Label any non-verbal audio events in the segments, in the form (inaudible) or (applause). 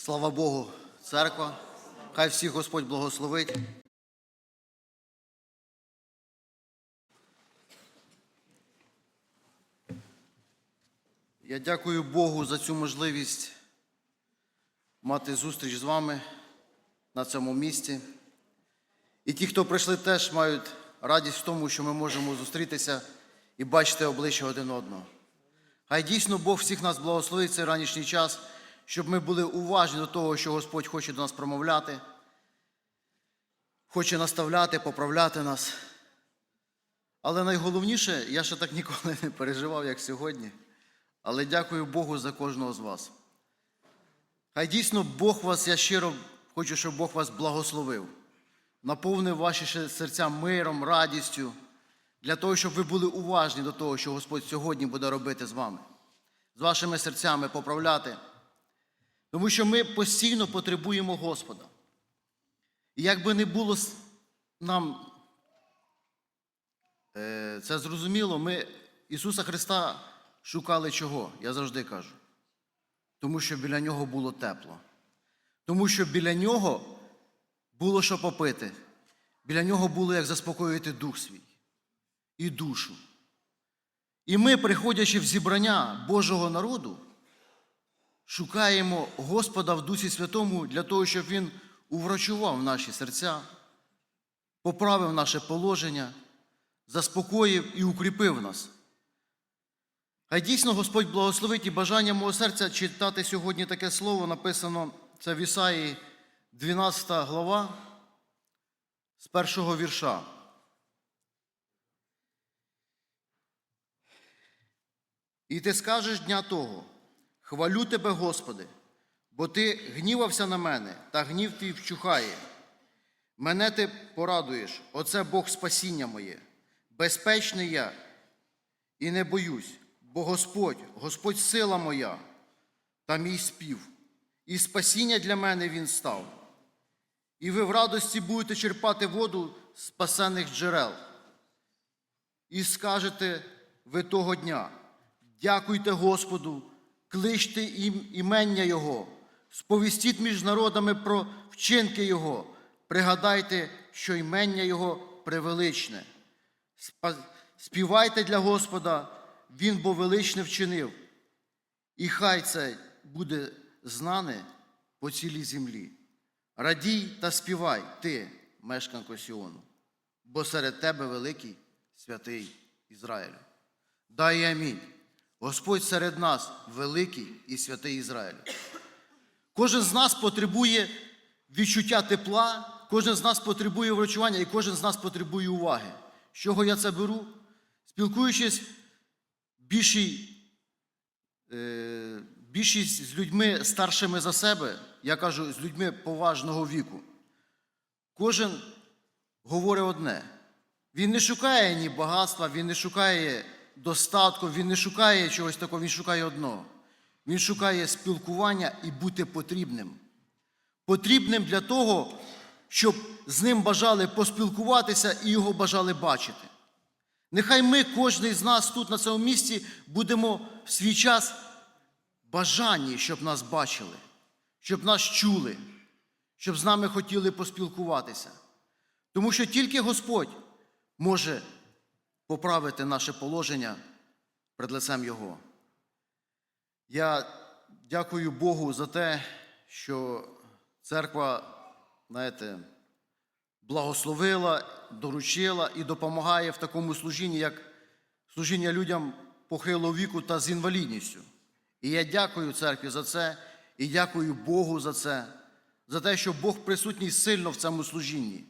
Слава Богу, церква. Хай всіх Господь благословить. Я дякую Богу за цю можливість мати зустріч з вами на цьому місці. І ті, хто прийшли, теж мають радість в тому, що ми можемо зустрітися і бачити обличчя один одного. Хай дійсно Бог всіх нас благословить цей ранішній час, щоб ми були уважні до того, що Господь хоче до нас промовляти, хоче наставляти, поправляти нас. Але найголовніше, я ще так ніколи не переживав, як сьогодні. Але дякую Богу за кожного з вас. Хай дійсно Бог вас, я щиро хочу, щоб Бог вас благословив, наповнив ваші серця миром, радістю, для того, щоб ви були уважні до того, що Господь сьогодні буде робити з вами, з вашими серцями поправляти. Тому що ми постійно потребуємо Господа. І як би не було нам е, це зрозуміло, ми Ісуса Христа шукали чого? Я завжди кажу. Тому що біля нього було тепло. Тому що біля нього було що попити. Біля нього було як заспокоїти дух свій і душу. І ми, приходячи в зібрання Божого народу, шукаємо Господа в Дусі Святому для того, щоб Він уврачував наші серця, поправив наше положення, заспокоїв і укріпив нас. Хай дійсно Господь благословить і бажання мого серця читати сьогодні таке слово, написано це в Ісаї 12 глава з першого вірша. І ти скажеш дня того, хвалю тебе, Господи, бо ти гнівався на мене, та гнів твій вчухає. Мене ти порадуєш, оце Бог спасіння моє. Безпечний я і не боюсь, бо Господь, Господь сила моя та мій спів, і спасіння для мене Він став. І ви в радості будете черпати воду з спасених джерел. І скажете ви того дня: дякуйте Господу, кличте ім імення Його, сповістіть між народами про вчинки Його, пригадайте, що імення Його превеличне. Співайте для Господа, Він бо величне вчинив, і хай це буде знане по цілій землі. Радій та співай ти, мешканко Сіону, бо серед тебе великий святий Ізраїль. Дай амінь. Господь серед нас великий і святий Ізраїль. Кожен з нас потребує відчуття тепла, кожен з нас потребує врачування і кожен з нас потребує уваги. З чого я це беру? Спілкуючись більшій, е, більшість з людьми старшими за себе, я кажу, з людьми поважного віку, кожен говорить одне. Він не шукає ні багатства, він не шукає достатку, він не шукає чогось такого, він шукає одного. Він шукає спілкування і бути потрібним. Потрібним для того, щоб з ним бажали поспілкуватися і його бажали бачити. Нехай ми, кожен з нас тут, на цьому місці, будемо в свій час бажанні, щоб нас бачили, щоб нас чули, щоб з нами хотіли поспілкуватися. Тому що тільки Господь може поправити наше положення перед лицем Його. Я дякую Богу за те, що церква, знаєте, благословила, доручила і допомагає в такому служінні, як служіння людям похилого віку та з інвалідністю. І я дякую церкві за це, і дякую Богу за це, за те, що Бог присутній сильно в цьому служінні.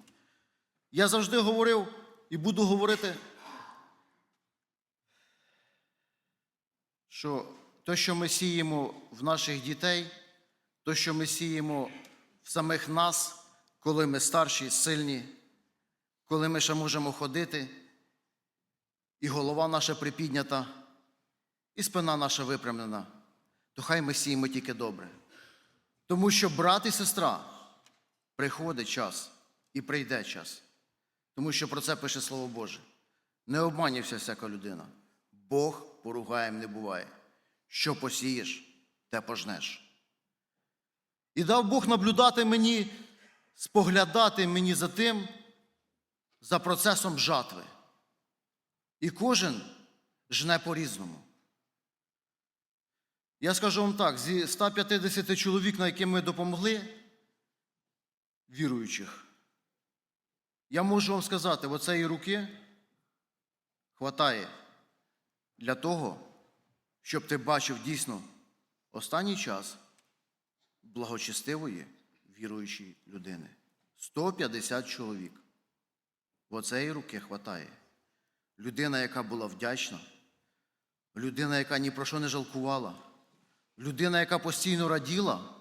Я завжди говорив і буду говорити, що те, що ми сіємо в наших дітей, те, що ми сіємо в самих нас, коли ми старші, сильні, коли ми ще можемо ходити, і голова наша припіднята, і спина наша випрямлена, то хай ми сіємо тільки добре. Тому що брат і сестра приходить час і прийде час. Тому що про це пише Слово Боже. Не обманювся всяка людина. Бог поругаєм не буває. Що посієш, те пожнеш. І дав Бог наблюдати мені, споглядати мені за тим, за процесом жатви. І кожен жне по-різному. Я скажу вам так: зі 150 чоловік, на яким ми допомогли, віруючих, я можу вам сказати, оцеї руки хватає для того, щоб ти бачив дійсно останній час благочестивої віруючої людини. 150 чоловік. Оцеї руки хватає. Людина, яка була вдячна, людина, яка ні про що не жалкувала, людина, яка постійно раділа,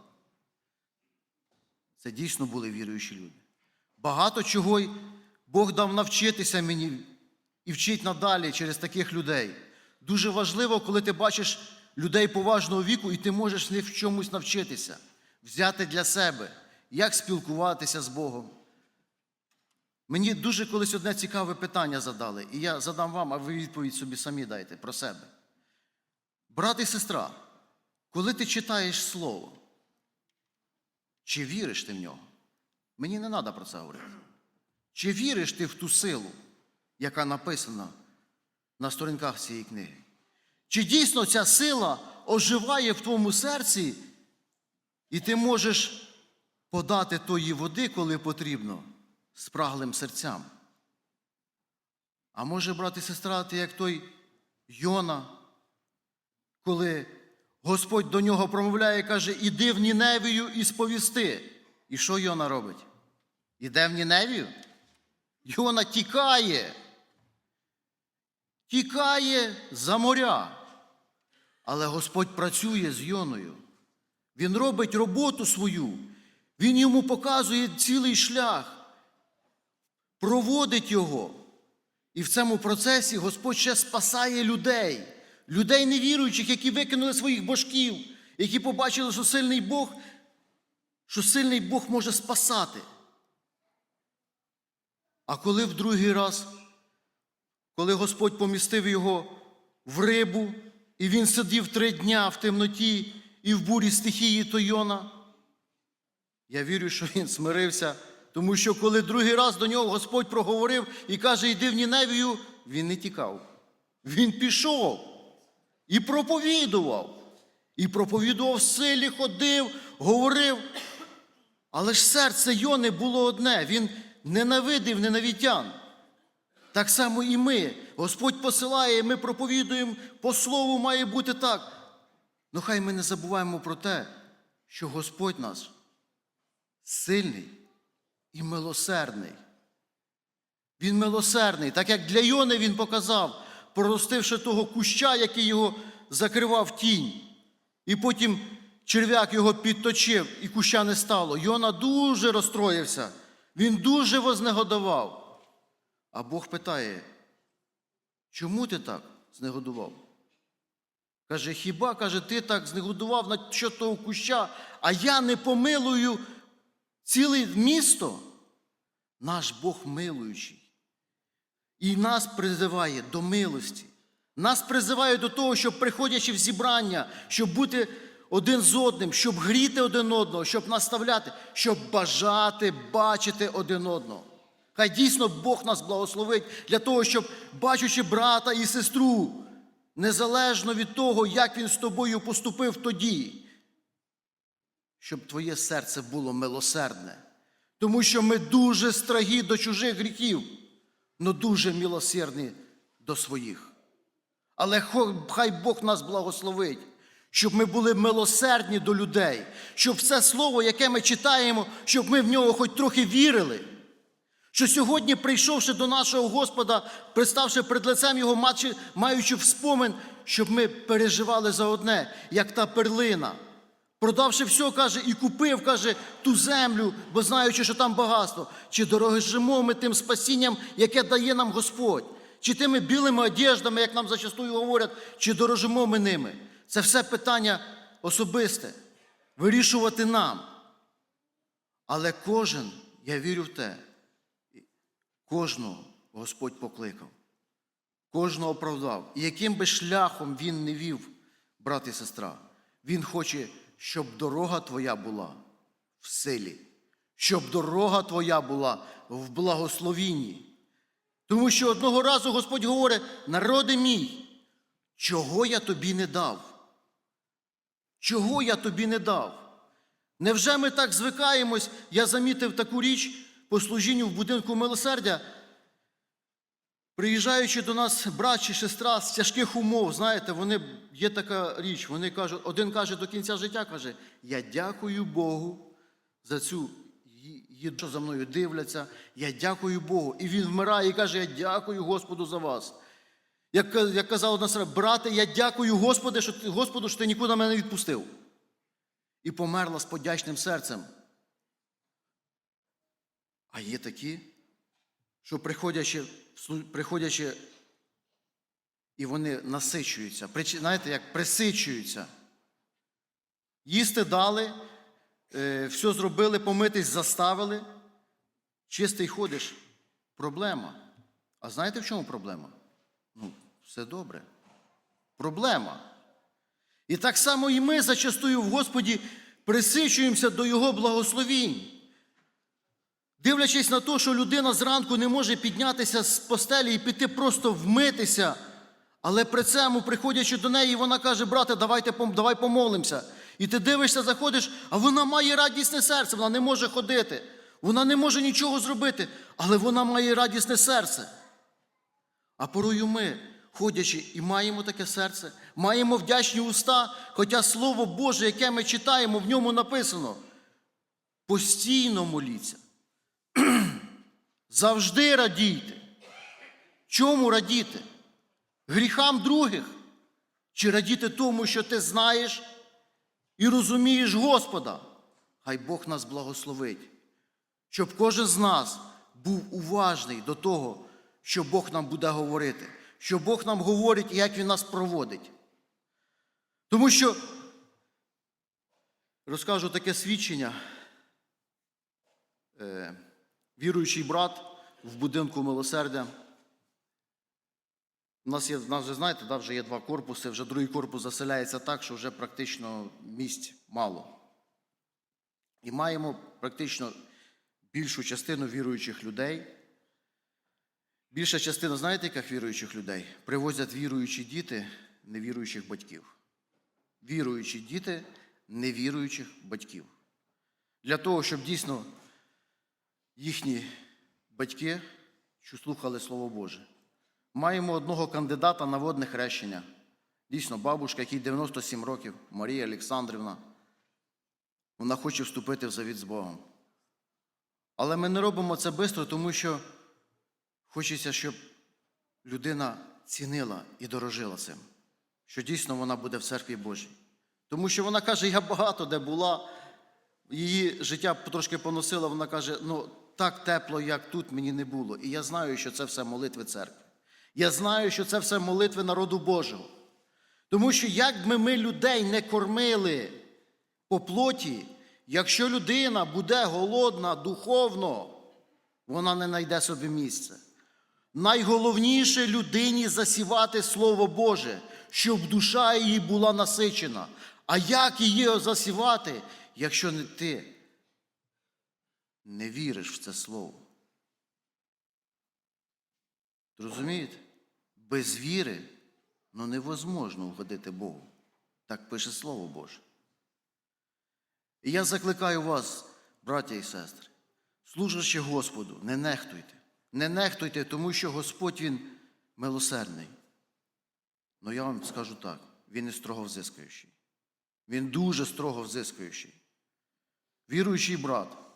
це дійсно були віруючі люди. Багато чого Бог дав навчитися мені і вчить надалі через таких людей. Дуже важливо, коли ти бачиш людей поважного віку, і ти можеш в них в чомусь навчитися, взяти для себе, як спілкуватися з Богом. Мені дуже колись одне цікаве питання задали, і я задам вам, а ви відповідь собі самі дайте про себе. Брат і сестра, коли ти читаєш Слово, чи віриш ти в нього? Мені не треба про це говорити. Чи віриш ти в ту силу, яка написана на сторінках цієї книги? Чи дійсно ця сила оживає в твоєму серці, і ти можеш подати тої води, коли потрібно, спраглим серцям? А може, брат і сестра, ти як той Йона, коли Господь до нього промовляє і каже, іди в Ніневію і сповісти. І що Йона робить? Іде в Ніневію? Йона тікає. Тікає за моря. Але Господь працює з Йоною. Він робить роботу свою. Він йому показує цілий шлях, проводить його. І в цьому процесі Господь ще спасає людей, людей невіруючих, які викинули своїх божків, які побачили, що сильний Бог, що сильний Бог може спасати. А коли в другий раз, коли Господь помістив його в рибу, і він сидів три дня в темноті і в бурі стихії Тойона, я вірю, що він смирився, тому що коли другий раз до нього Господь проговорив і каже, йди в Ніневію, він не тікав. Він пішов і проповідував. І проповідував в силі, ходив, говорив. Але ж серце Йони було одне, він ненавидив ненавітян. Так само і ми. Господь посилає, ми проповідуємо, по слову має бути так. Ну хай ми не забуваємо про те, що Господь наш сильний і милосердний. Він милосердний, так як для Йони він показав, проростивши того куща, який його закривав тінь. І потім черв'як його підточив, і куща не стало. Йона дуже розстроївся, він дуже вознегодував. А Бог питає, чому ти так знегодував? Каже, хіба, каже, ти так знегодував на що того куща, а я не помилую ціле місто? Наш Бог милуючий. І нас призиває до милості. Нас призиває до того, щоб приходячи в зібрання, щоб бути один з одним, щоб гріти один одного, щоб наставляти, щоб бажати бачити один одного. Хай дійсно Бог нас благословить для того, щоб, бачучи брата і сестру, незалежно від того, як він з тобою поступив тоді, щоб твоє серце було милосердне. Тому що ми дуже строгі до чужих гріхів, але дуже милосердні до своїх. Але хай Бог нас благословить, щоб ми були милосердні до людей, щоб все слово, яке ми читаємо, щоб ми в нього хоч трохи вірили. Що сьогодні, прийшовши до нашого Господа, приставши перед лицем Його, маючи вспомин, щоб ми переживали за одне, як та перлина. Продавши все, каже, і купив, каже, ту землю, бо знаючи, що там багатство. Чи дорожимо ми тим спасінням, яке дає нам Господь? Чи тими білими одеждами, як нам зачастую говорять, чи дорожимо ми ними? Це все питання особисте, вирішувати нам. Але кожен, я вірю в те, кожного Господь покликав, кожного оправдав. І яким би шляхом він не вів, брат і сестра, він хоче, щоб дорога твоя була в силі, щоб дорога твоя була в благословінні. Тому що одного разу Господь говорить: народи мій, чого я тобі не дав? Чого я тобі не дав? Невже ми так звикаємось? Я замітив таку річ по служінню в будинку милосердя. Приїжджаючи до нас брат чи сестра з тяжких умов, знаєте, вони є така річ. Вони кажуть, один каже до кінця життя, каже: Я дякую Богу за цю їду, що за мною дивляться. Я дякую Богу. І він вмирає і каже: Я дякую Господу за вас. Як, як казав одна сестра, брате, я дякую Господи, що ти, Господу, що ти нікуди мене не відпустив. І померла з подячним серцем. А є такі, що приходячи, приходячи і вони насичуються, знаєте, як присичуються. Їсти дали, е, все зробили, помитись заставили. Чистий ходиш. Проблема. А знаєте в чому проблема? Ну, все добре. Проблема. І так само і ми зачастую в Господі присичуємося до Його благословінь. Дивлячись на те, що людина зранку не може піднятися з постелі і піти просто вмитися, але при цьому, приходячи до неї, вона каже, брате, давайте, давай помолимося. І ти дивишся, заходиш, а вона має радісне серце, вона не може ходити, вона не може нічого зробити, але вона має радісне серце. А порою ми, ходячи і маємо таке серце, маємо вдячні уста, хоча Слово Боже, яке ми читаємо, в ньому написано. Постійно моліться. (clears throat) Завжди радійте. Чому радіти? Гріхам других? Чи радіти тому, що ти знаєш і розумієш Господа? Хай Бог нас благословить, щоб кожен з нас був уважний до того, що Бог нам буде говорити, що Бог нам говорить і як Він нас проводить. Тому що розкажу таке свідчення. Віруючий брат в будинку милосердя. У нас є, в нас вже знаєте, да, вже є два корпуси, вже другий корпус заселяється так, що вже практично місць мало. І маємо практично більшу частину віруючих людей. Більша частина, знаєте, яких віруючих людей? Привозять віруючі діти невіруючих батьків. Віруючі діти невіруючих батьків. Для того, щоб дійсно їхні батьки що слухали Слово Боже. Маємо одного кандидата на водне хрещення. Дійсно, бабушка, якій 97 років, Марія Олександрівна. Вона хоче вступити в завіт з Богом. Але ми не робимо це швидко, тому що хочеться, щоб людина цінила і дорожила цим, що дійсно вона буде в церкві Божій. Тому що вона каже, я багато де була, її життя трошки поносило, вона каже, ну так тепло, як тут, мені не було. І я знаю, що це все молитви церкви. Я знаю, що це все молитви народу Божого. Тому що як би ми людей не кормили по плоті, якщо людина буде голодна духовно, вона не знайде собі місце. Найголовніше людині засівати Слово Боже, щоб душа її була насичена. А як її засівати, якщо не ти не віриш в це слово? Розумієте? Без віри ну, невозможно угодити Богу. Так пише Слово Боже. І я закликаю вас, браття і сестри, служачи Господу, не нехтуйте. Не нехтуйте, тому що Господь Він милосердний. Ну я вам скажу так, Він не строго взискаючий. Він дуже строго взискаючий. Віруючий брат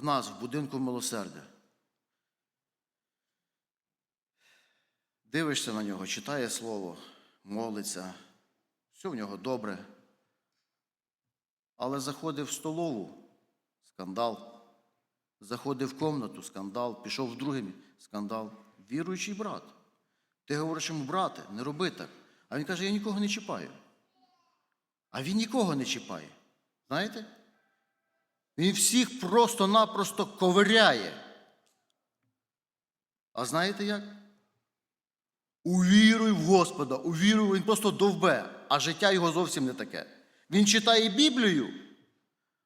в нас, в будинку милосердя. Дивишся на нього, читає слово, молиться, все в нього добре. Але заходив в столову скандал. Заходив в комнату, скандал, пішов в друге мі- скандал. Віруючий брат. Ти говориш йому, брате, не роби так. А він каже, я нікого не чіпаю. А він нікого не чіпає. Знаєте? Він всіх просто-напросто ковиряє. А знаєте як? Увіруй в Господа, увіруй, він просто довбе, а життя його зовсім не таке. Він читає Біблію,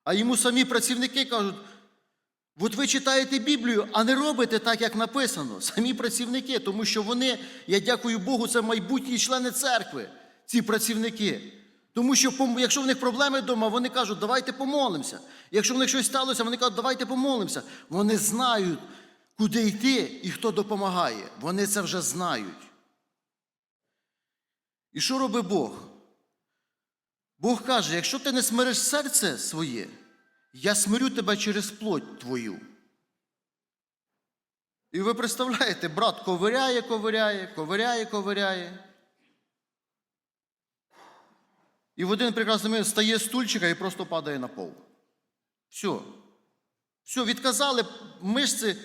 А йому самі працівники кажуть: от ви читаєте Біблію, а не робите так, як написано. Самі працівники, тому що вони, я дякую Богу, це майбутні члени церкви, ці працівники. Тому що якщо в них проблеми вдома, вони кажуть, давайте помолимося. Якщо в них щось сталося, вони кажуть, давайте помолимося. Вони знають, куди йти і хто допомагає. Вони це вже знають. І що робить Бог? Бог каже: якщо ти не смириш серце своє, я смирю тебе через плоть твою. І ви представляєте, брат ковиряє, ковиряє, ковиряє, ковиряє. І в один прекрасний момент стає стульчика і просто падає на пол. Все. Все, відказали мишці,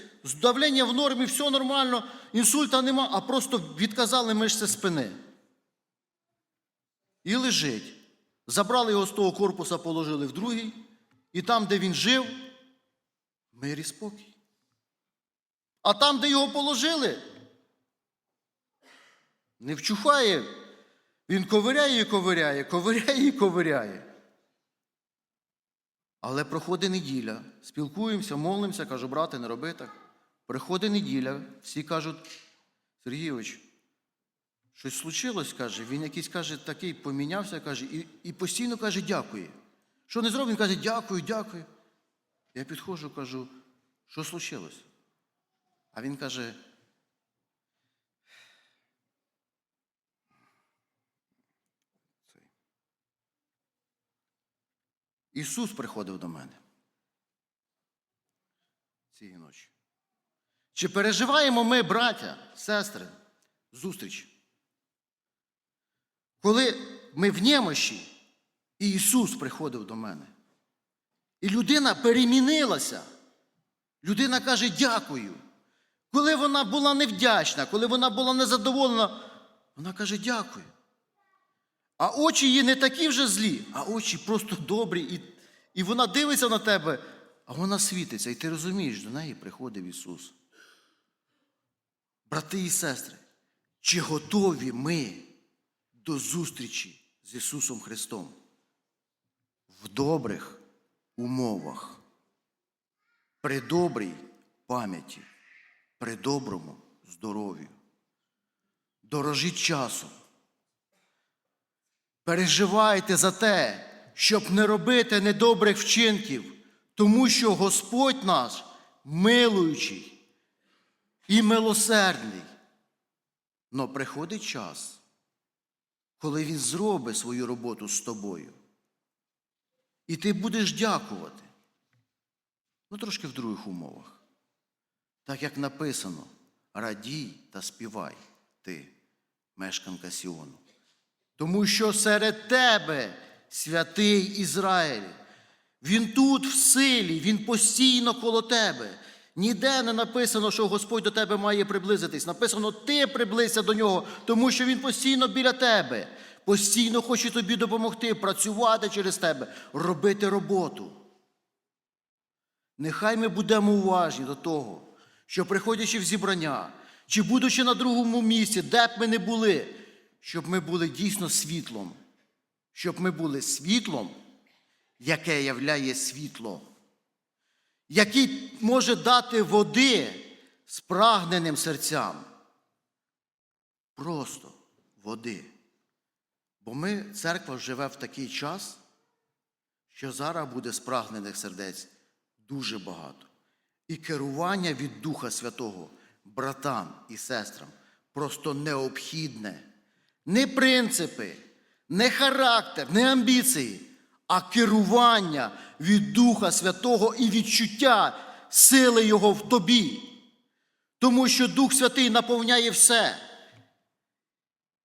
давлення в нормі, все нормально, інсульта нема, а просто відказали мишці спини. І лежить. Забрали його з того корпуса, положили в другий, і там, де він жив, мир і спокій. А там, де його положили, не вчухає. Він ковиряє і ковиряє, ковиряє і ковиряє. Але проходить неділя, спілкуємося, молимося, кажу, брате, не роби так. Приходить неділя, всі кажуть, Сергійович, щось случилось, каже, він якийсь каже, такий помінявся, каже, і, і постійно каже, дякує. Що не зробив, він каже, дякую, дякую. Я підходжу, кажу, що случилось? А він каже, Ісус приходив до мене цієї ночі. Чи переживаємо ми, браття, сестри, зустріч? Коли ми в немощі, і Ісус приходив до мене. І людина перемінилася. Людина каже дякую. Коли вона була невдячна, коли вона була незадоволена, вона каже дякую. А очі її не такі вже злі, а очі просто добрі. І, і вона дивиться на тебе, а вона світиться. І ти розумієш, до неї приходив Ісус. Брати і сестри, чи готові ми до зустрічі з Ісусом Христом в добрих умовах, при добрій пам'яті, при доброму здоров'ю? Дорожіть часом. Переживайте за те, щоб не робити недобрих вчинків, тому що Господь наш милуючий і милосердний. Но приходить час, коли Він зробить свою роботу з тобою. І ти будеш дякувати. Ну, трошки в других умовах. Так як написано, радій та співай ти, мешканка Сіону. Тому що серед тебе святий Ізраїль. Він тут в силі, він постійно коло тебе. Ніде не написано, що Господь до тебе має приблизитись. Написано, ти приблизься до нього, тому що Він постійно біля тебе, постійно хоче тобі допомогти, працювати через тебе, робити роботу. Нехай ми будемо уважні до того, що приходячи в зібрання, чи будучи на другому місці, де б ми не були, щоб ми були дійсно світлом, щоб ми були світлом, яке являє світло, який може дати води спрагненим серцям. Просто води. Бо ми, церква, живе в такий час, що зараз буде спрагнених сердець дуже багато. І керування від Духа Святого братам і сестрам просто необхідне. Не принципи, не характер, не амбіції, а керування від Духа Святого і відчуття сили Його в тобі. Тому що Дух Святий наповняє все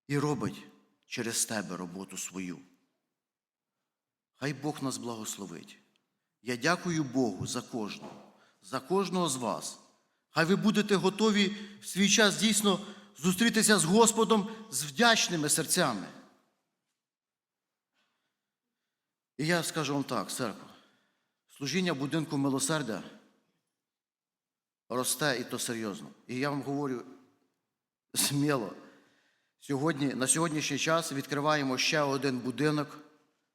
і робить через тебе роботу свою. Хай Бог нас благословить. Я дякую Богу за кожного, за кожного з вас. Хай ви будете готові в свій час дійсно зустрітися з Господом з вдячними серцями. І я скажу вам так, церква, служіння будинку милосердя росте і то серйозно. І я вам говорю сміло. Сьогодні, на сьогоднішній час відкриваємо ще один будинок.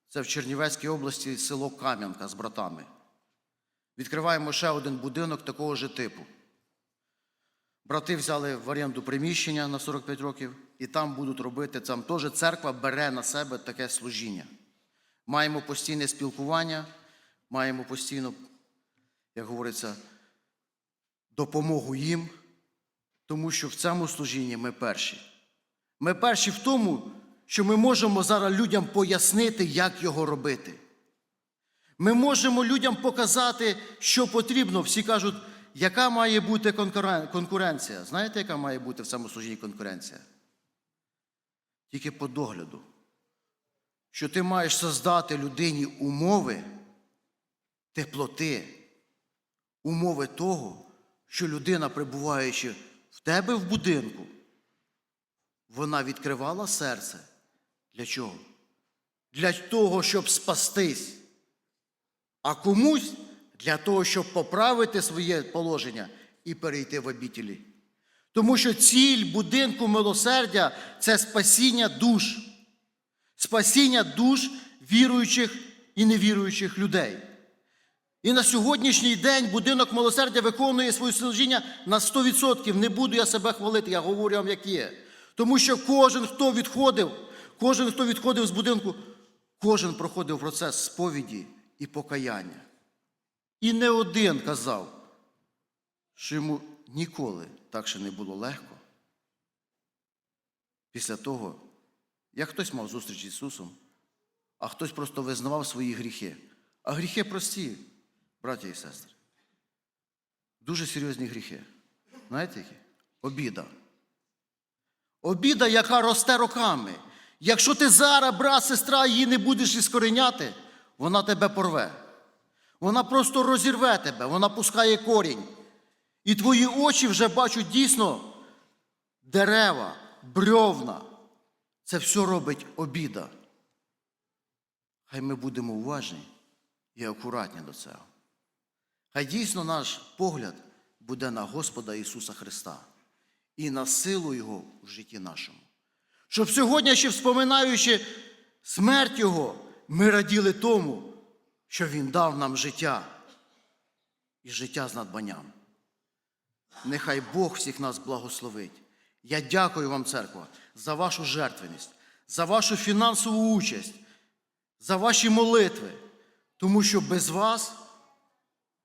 Це в Чернівецькій області село Кам'янка з братами. Відкриваємо ще один будинок такого ж типу. Брати взяли в оренду приміщення на 45 років, і там будуть робити, там теж церква бере на себе таке служіння. Маємо постійне спілкування, маємо постійно, як говориться, допомогу їм, тому що в цьому служінні ми перші. Ми перші в тому, що ми можемо зараз людям пояснити, як його робити. Ми можемо людям показати, що потрібно. Всі кажуть, яка має бути конкуренція. Знаєте, яка має бути в цьому служінні конкуренція? Тільки по догляду. Що ти маєш создати людині умови теплоти, умови того, що людина, перебуваючи в тебе в будинку, вона відкривала серце. Для чого? Для того, щоб спастись. А комусь для того, щоб поправити своє положення і перейти в обітілі. Тому що ціль будинку милосердя це спасіння душ, спасіння душ віруючих і невіруючих людей. І на сьогоднішній день будинок милосердя виконує своє служіння на 100%. Не буду я себе хвалити, я говорю вам, як є. Тому що кожен, хто відходив, кожен, хто відходив з будинку, кожен проходив процес сповіді і покаяння. І не один казав, що йому ніколи так ще не було легко. Після того, як хтось мав зустріч з Ісусом, а хтось просто визнавав свої гріхи. А гріхи прості, браття і сестри. Дуже серйозні гріхи. Знаєте які? Обіда. Обіда, яка росте роками. Якщо ти зараз, брат, сестра, її не будеш іскореняти, вона тебе порве. Вона просто розірве тебе, вона пускає корінь. І твої очі вже бачать дійсно дерева, брьовна. Це все робить обіда. Хай ми будемо уважні і акуратні до цього. Хай дійсно наш погляд буде на Господа Ісуса Христа і на силу Його в житті нашому. Щоб сьогодні, ще вспоминаючи смерть Його, ми раділи тому, що Він дав нам життя і життя з надбанням. Нехай Бог всіх нас благословить. Я дякую вам, церква, за вашу жертвеність, за вашу фінансову участь, за ваші молитви, тому що без вас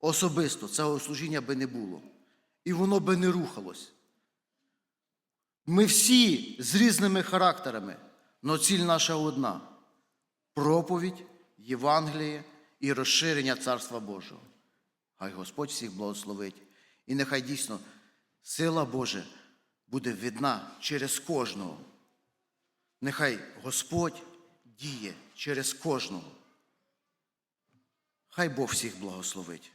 особисто цього служіння би не було. І воно би не рухалось. Ми всі з різними характерами, але ціль наша одна проповідь, Євангеліє і розширення Царства Божого. Хай Господь всіх благословить. І нехай дійсно сила Божа буде видна через кожного. Нехай Господь діє через кожного. Хай Бог всіх благословить.